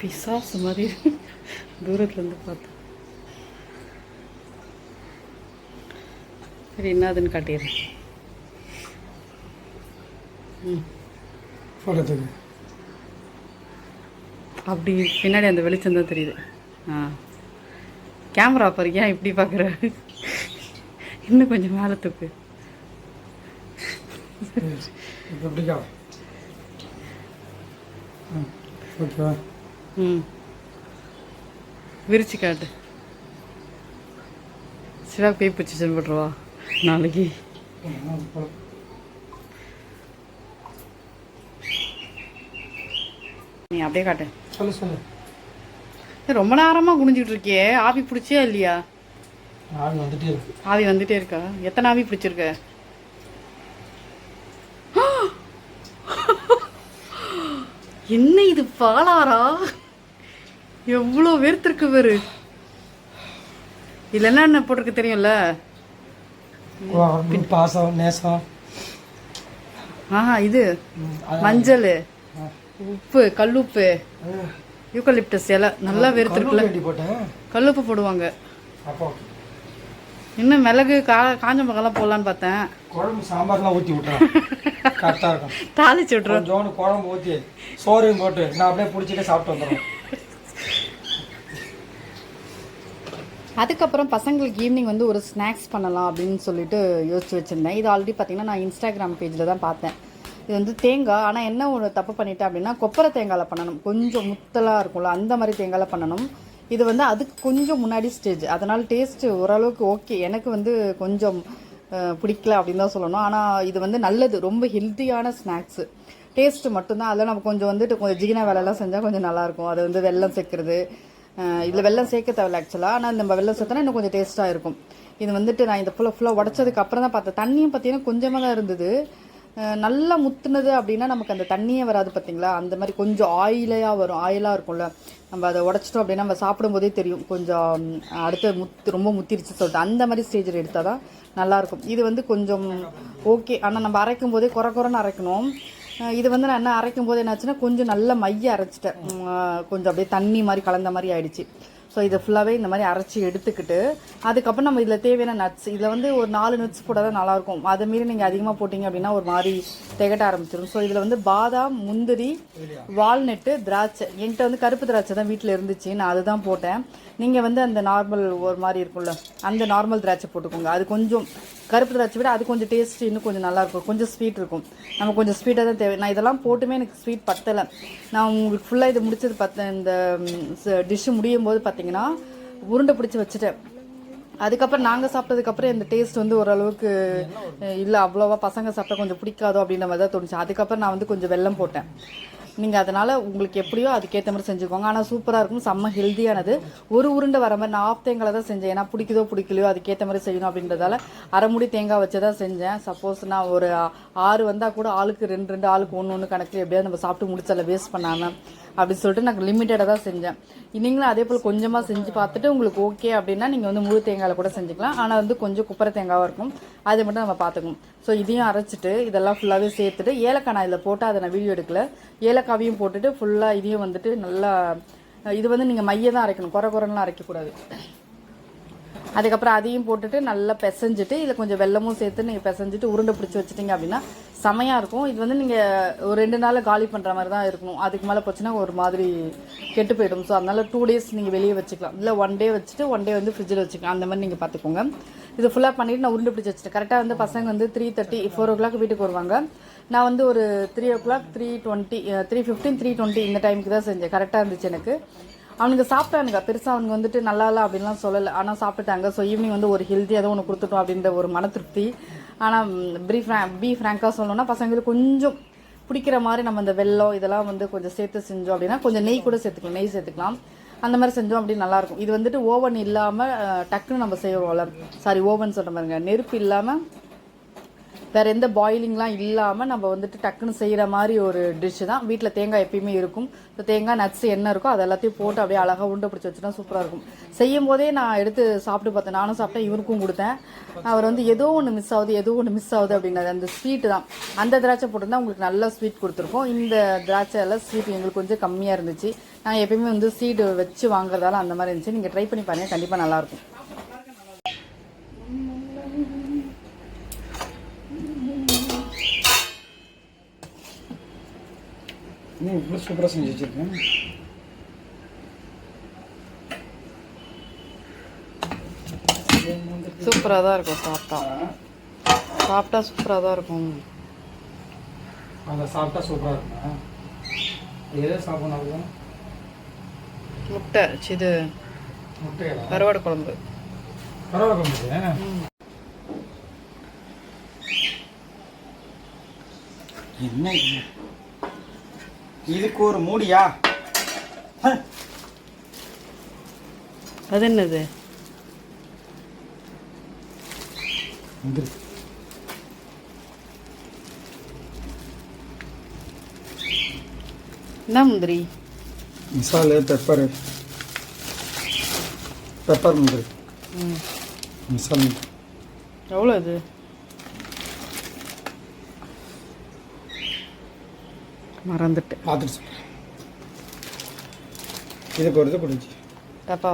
பிசாசு மாதிரி தூரத்துல இருந்து பார்த்தேன். சரி என்னதுன்னு காட்டிடுறேன். ம். அப்படி பின்னாடி அந்த வெளிச்சம் தான் தெரியுது. ஆ. கேமரா பாரு ஏன் இப்படி பார்க்குற? இன்னும் கொஞ்சம் மேலே தூக்கு. ஓகேவா ம். விரிச்சு காட்டு. சிவா பேய் பிடிச்சிச்சுன்னு போட்டுருவா. நாளைக்கு. நீ அப்படியே காட்டு. சொல்லு சொல்லு. ரொம்ப நேரமாக குனிஞ்சிட்டு இருக்கியே. ஆவி பிடிச்சியா இல்லையா? ஆள் வந்துட்டே இருக்கு. ஆவி வந்துட்டே இருக்கா? எத்தனை ஆவி பிடிச்சிருக்க? என்ன இது பாலாரா? எவ்வளோ வேர்த்திருக்கு பேரு இதுல என்ன போட்டிருக்கு தெரியும்ல? பாசம் நேசம் ஆஹா இது. மஞ்சள். உப்பு கல்லுப்பு. யூக்கலிப்டஸ் இலை. நல்லா போட்டேன். கல்லுப்பு போடுவாங்க. இன்னும் மிளகு கா காஞ்ச மிளகாலாம் போடலான்னு பார்த்தேன். குழம்பு சாம்பார்லாம் ஊற்றி விட்றேன் கரெக்டாக இருக்கும். தாளிச்சு விட்ருவோம் கொஞ்சோண்டு குழம்பு ஊற்றி சோறையும் போட்டு நான் அப்படியே பிடிச்சிட்டே சாப்பிட்டு வந்துடுறேன். அதுக்கப்புறம் பசங்களுக்கு ஈவினிங் வந்து ஒரு ஸ்நாக்ஸ் பண்ணலாம் அப்படின்னு சொல்லிட்டு யோசிச்சு வச்சுருந்தேன். இது ஆல்ரெடி பார்த்தீங்கன்னா நான் இன்ஸ்டாகிராம் பேஜில் தான் பார்த்தேன். இது வந்து தேங்காய். ஆனால் என்ன ஒரு தப்பு பண்ணிட்டேன் அப்படின்னா கொப்பரை தேங்காயில் பண்ணணும். கொஞ்சம் முத்தலாக இருக்கும்ல அந்த மாதிரி தேங்காயில் பண்ணணும். இது வந்து அதுக்கு கொஞ்சம் முன்னாடி ஸ்டேஜ் அதனால் டேஸ்ட்டு ஓரளவுக்கு ஓகே எனக்கு வந்து கொஞ்சம் பிடிக்கல அப்படின்னு தான் சொல்லணும். ஆனால் இது வந்து நல்லது. ரொம்ப ஹெல்த்தியான ஸ்நாக்ஸு டேஸ்ட்டு மட்டும்தான். அதில் நம்ம கொஞ்சம் வந்துட்டு கொஞ்சம் ஜீன வேலைலாம் செஞ்சால் கொஞ்சம் நல்லாயிருக்கும் அது வந்து வெல்லம் சேர்க்குறது. இதில் வெள்ளம் சேர்க்க தேவையில்ல ஆக்சுவலாக ஆனால் நம்ம வெள்ளம் சேர்த்தனா இன்னும் கொஞ்சம் டேஸ்ட்டாக இருக்கும். இது வந்துட்டு நான் இந்த ஃபுல்லாக ஃபுல்லாக உடச்சதுக்கு அப்புறம் தான் பார்த்தேன். தண்ணியும் பார்த்தீங்கன்னா கொஞ்சமாக தான் இருந்தது. நல்லா முத்துனது அப்படின்னா நமக்கு அந்த தண்ணியே வராது பார்த்தீங்களா? அந்த மாதிரி கொஞ்சம் ஆயிலையாக வரும். ஆயிலாக இருக்கும்ல. நம்ம அதை உடச்சிட்டோம் அப்படின்னா நம்ம சாப்பிடும்போதே தெரியும். கொஞ்சம் அடுத்து முத்து ரொம்ப முத்திருச்சு சொல்லிட்டு. அந்த மாதிரி ஸ்டேஜில் எடுத்தால் தான் நல்லாயிருக்கும் இது வந்து கொஞ்சம் ஓகே ஆனால் நம்ம அரைக்கும் போதே குறை குறைன்னு அரைக்கணும். இது வந்து நான் என்ன அரைக்கும் போது என்னாச்சுன்னா கொஞ்சம் நல்ல மைய அரைச்சிட்டேன். கொஞ்சம் அப்படியே தண்ணி மாதிரி கலந்த மாதிரி ஆயிடுச்சு. ஸோ இதை ஃபுல்லாகவே இந்த மாதிரி அரைச்சி எடுத்துக்கிட்டு அதுக்கப்புறம் நம்ம இதில் தேவையான நட்ஸ் இதில் வந்து ஒரு நாலு நட்ஸ் கூட தான் நல்லாயிருக்கும். அதை மீறி நீங்கள் அதிகமாக போட்டிங்க அப்படின்னா ஒரு மாதிரி திகட்ட ஆரம்பிச்சிடும். ஸோ இதில் வந்து பாதாம் முந்திரி வால்நட்டு திராட்சை. என்கிட்ட வந்து கருப்பு திராட்சை தான் வீட்டில் இருந்துச்சு. நான் அதுதான் போட்டேன். நீங்கள் வந்து அந்த நார்மல் ஒரு மாதிரி இருக்கும்ல அந்த நார்மல் திராட்சை போட்டுக்கோங்க. அது கொஞ்சம் கருப்பு திராட்சை விட அது கொஞ்சம் டேஸ்ட் இன்னும் கொஞ்சம் நல்லாயிருக்கும் கொஞ்சம் ஸ்வீட் இருக்கும். நம்ம கொஞ்சம் ஸ்வீட்டாக தான் தேவை. நான் இதெல்லாம் போட்டுமே எனக்கு ஸ்வீட் பத்தலை. நான் உங்களுக்கு ஃபுல்லாக இது முடிச்சது பத்த இந்த டிஷ்ஷு முடியும் போது பார்த்தீங்கன்னா உருண்டை பிடிச்சி வச்சுட்டேன். அதுக்கப்புறம் நாங்கள் சாப்பிட்டதுக்கப்புறம் இந்த டேஸ்ட் வந்து ஓரளவுக்கு இல்லை அவ்வளோவா பசங்க சாப்பிட்டா கொஞ்சம் பிடிக்காதோ அப்படின்ற மாதிரி தான் தோணுச்சு. அதுக்கப்புறம் நான் வந்து கொஞ்சம் வெல்லம் போட்டேன். நீங்கள் அதனால் உங்களுக்கு எப்படியோ அதுக்கேற்ற மாதிரி செஞ்சுக்கோங்க. ஆனால் சூப்பராக இருக்கும். செம்ம ஹெல்த்தியானது ஒரு உருண்டை வர மாதிரி நான் ஆஃப் தேங்காய் தான் செஞ்சேன். ஏன்னா பிடிக்குதோ பிடிக்கலையோ அதுக்கேற்ற மாதிரி செய்யணும் அப்படின்றதால அரைமுடி தேங்காய் வச்சு தான் செஞ்சேன். சப்போஸ் நான் ஒரு ஆறு வந்தால் கூட ஆளுக்கு ரெண்டு ரெண்டு ஆளுக்கு ஒன்று ஒன்று கணக்கு எப்படியாவது நம்ம சாப்பிட்டு முடிச்சால வேஸ்ட் பண்ணாமல் அப்படின்னு சொல்லிட்டு நான் லிமிட்டடாக தான் செஞ்சேன். நீங்களும் அதே போல் கொஞ்சமாக செஞ்சு பார்த்துட்டு உங்களுக்கு ஓகே அப்படின்னா நீங்கள் வந்து முழு தேங்காயில் கூட செஞ்சுக்கலாம். ஆனால் வந்து கொஞ்சம் குப்பரை தேங்காவாக இருக்கும். அதை மட்டும் நம்ம பார்த்துக்கணும். ஸோ இதையும் அரைச்சிட்டு இதெல்லாம் ஃபுல்லாகவே சேர்த்துட்டு ஏலக்காய் நான் இதில் போட்டு அதை நான் வீடியோ எடுக்கல. ஏலக்காவையும் போட்டுட்டு ஃபுல்லாக இதையும் வந்துட்டு நல்லா இது வந்து நீங்கள் மைய தான் அரைக்கணும். குறை குறைலாம் அரைக்கக்கூடாது. அதுக்கப்புறம் அதையும் போட்டுட்டு நல்லா பிசைஞ்சிட்டு இதில் கொஞ்சம் வெள்ளமும் சேர்த்து நீங்கள் பிசைஞ்சிட்டு உருண்டை பிடிச்சி வச்சிட்டிங்க அப்படின்னா செமையாக இருக்கும். இது வந்து நீங்கள் ஒரு ரெண்டு நாளில் காலி பண்ணுற மாதிரி தான் இருக்கணும். அதுக்கு மேலே போச்சுன்னா ஒரு மாதிரி கெட்டு போயிடும். ஸோ அதனால் டூ டேஸ் நீங்கள் வெளியே வச்சுக்கலாம். இல்லை ஒன் டே வச்சுட்டு ஒன் டே வந்து ஃப்ரிட்ஜில் வச்சுக்கலாம். அந்த மாதிரி நீங்கள் பார்த்துக்கோங்க இது ஃபுல்லாக பண்ணிவிட்டு நான் உருண்டை பிடிச்சி வச்சுட்டேன். கரெக்டாக வந்து பசங்க வந்து three thirty four o'clock வீட்டுக்கு வருவாங்க. நான் வந்து ஒரு three o'clock three twenty three fifteen three twenty இந்த டைமுக்கு தான் செஞ்சேன். கரெக்டாக இருந்துச்சு எனக்கு. அவனுங்க சாப்பிட்டானுங்க பெருசாக அவனுங்க வந்துட்டு நல்லா இல்லை அப்படின்லாம் சொல்லலை. ஆனால் சாப்பிட்டாங்க ஸோ ஈவினிங் வந்து ஒரு ஹெல்த்தியாக தான் ஒன்று கொடுத்துட்டோம் அப்படின்ற ஒரு மன திருப்தி ஆனால் ப்ரீ ஃப்ரா பி ஃப்ராங்காக சொல்லணும்னா பசங்களுக்கு கொஞ்சம் பிடிக்கிற மாதிரி நம்ம இந்த வெல்லம் இதெல்லாம் வந்து கொஞ்சம் சேர்த்து செஞ்சோம் அப்படின்னா கொஞ்சம் நெய் கூட சேர்த்துக்கலாம். நெய் சேர்த்துக்கலாம். அந்த மாதிரி செஞ்சோம் அப்படி நல்லாயிருக்கும் இது வந்துட்டு ஓவன் இல்லாமல் டக்குன்னு நம்ம செய்வோம்ல சாரி ஓவன் சொல்கிற மாதிரிங்க நெருப்பு இல்லாமல் வேறு எந்த பாயிலிங்லாம் இல்லாமல் நம்ம வந்துட்டு டக்குன்னு செய்கிற மாதிரி ஒரு டிஷ்ஷு தான். வீட்டில் தேங்காய் எப்பயுமே இருக்கும். இப்போ தேங்காய் நட்ஸ் என்ன இருக்கோ அது எல்லாத்தையும் போட்டு அப்படியே அழகாக உண்டை பிடிச்சி வச்சுனா சூப்பராக இருக்கும். செய்யும் போதே நான் எடுத்து சாப்பிட்டு பார்த்தேன். நானும் சாப்பிட்டேன் இவருக்கும் கொடுத்தேன். அவர் வந்து ஏதோ ஒன்று மிஸ் ஆகுது ஏதோ ஒன்று மிஸ் ஆகுது அப்படிங்கிறது அந்த ஸ்வீட்டு தான். அந்த திராட்சை போட்டிருந்தா உங்களுக்கு நல்ல ஸ்வீட் கொடுத்துருக்கோம் இந்த திராட்சை எல்லாம் ஸ்வீட் எங்களுக்கு கொஞ்சம் கம்மியாக இருந்துச்சு. நாங்கள் எப்பயுமே வந்து சீடு வச்சு வாங்குறதால அந்த மாதிரி இருந்துச்சு. நீங்கள் ட்ரை பண்ணி பாருங்கள் கண்டிப்பாக நல்லாயிருக்கும் இன்னும் இவ்வளோ சூப்பராக செஞ்சு வச்சுருக்கேன் சூப்பராக தான் இருக்கும் சாப்பிட்டா. சாப்பிட்டா சூப்பராக தான் இருக்கும். அதை சாப்பிட்டா சூப்பராக இருக்குமா? எதை சாப்பிடணும் முட்டை இது முட்டையா? கருவாடு குழம்பு. பரவாயில்ல கொஞ்சம் என்ன? இதுக்கு ஒரு மூடியா? அது என்னது. என்ன முந்திரி? மசாலு பெப்பரு பெப்பர் முந்திரி. ம். மசாலா. எவ்வளோ இது மறந்துட்டு பார்த்துட்டு ஒரு இது குடிச்சு. தப்பா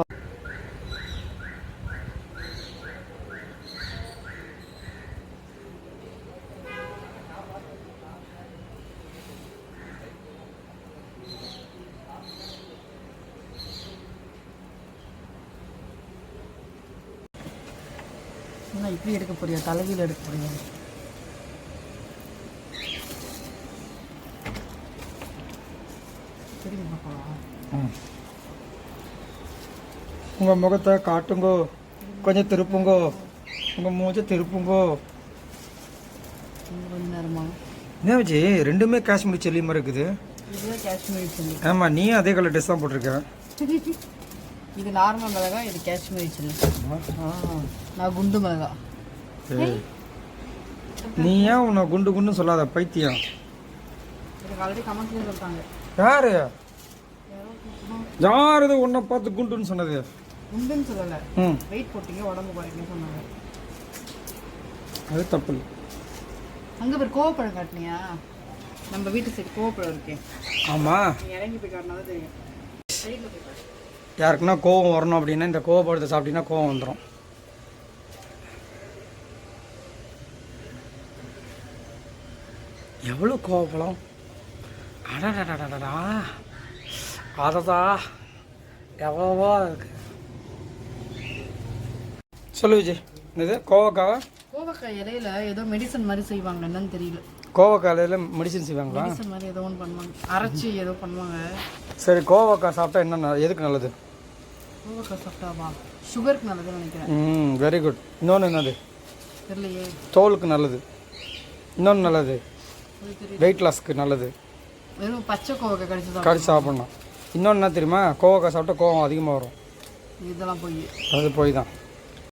என்ன இப்படி எடுக்க போறியா? தலைகீழ எடுக்க போறியா? உங்கள் முகத்தை காட்டுங்கோ. கொஞ்சம் திருப்புங்கோ. உங்கள் மூச்சை திருப்புங்கோ. என்ன வச்சு ரெண்டுமே காஷ்மீர் செல்லி மாதிரி இருக்குது. ஆமாம் நீ அதே கலர் ட்ரெஸ் தான் போட்டிருக்கேன் இது நார்மல் மிளகா இது காஷ்மீரி சில்லி நான் குண்டு மிளகா. நீ ஏன் உன்னை குண்டு குண்டு சொல்லாத பைத்தியம். யாரு? யார் இது உன்னை பார்த்து குண்டுன்னு சொன்னது? குண்டுன்னு சொல்லலை. ம். வெயிட் போட்டீங்க உடம்பு குறைக்கணும்னு சொன்னாங்க. அது தப்பு இல்லை. அங்கே பேர் கோவப்பழம் காட்டினியா? நம்ம வீட்டு சைடு கோவப்பழம் இருக்கே. ஆமாம் இறங்கி போய் காட்டினா தான் தெரியும். யாருக்குன்னா கோவம் வரணும் அப்படின்னா இந்த கோவப்பழத்தை சாப்பிட்டீங்கன்னா கோவம் வந்துடும் எவ்வளோ கோவப்பழம்? அடடடடடா அததா எவ்வளவோ இருக்கு. சொல்லு விஜய் இது கோவக்காவா? கோவக்காய் இலையில ஏதோ மெடிசன் மாதிரி செய்வாங்க என்னன்னு தெரியல. கோவக்காயில மெடிசின் செய்வாங்களா? மெடிசன் மாதிரி ஏதோ ஒன்று பண்ணுவாங்க. அரைச்சி ஏதோ பண்ணுவாங்க. சரி கோவக்காய் சாப்பிட்டா என்ன எதுக்கு நல்லது? கோவக்காய் சாப்பிட்டாவா? சுகருக்கு நல்லதுன்னு நினைக்கிறேன். ம் வெரி குட் இன்னொன்று என்னது? தெரியலையே. தோலுக்கு நல்லது. இன்னொன்று நல்லது. வெயிட் லாஸ்க்கு நல்லது. வெறும் பச்சை கோவக்காய் கடிச்சு கடிச்சு சாப்பிட்ணும். இன்னொன்று என்ன தெரியுமா? கோவக்காய் சாப்பிட்டா கோவம் அதிகமாக வரும். இதெல்லாம் போய். அது போய் தான்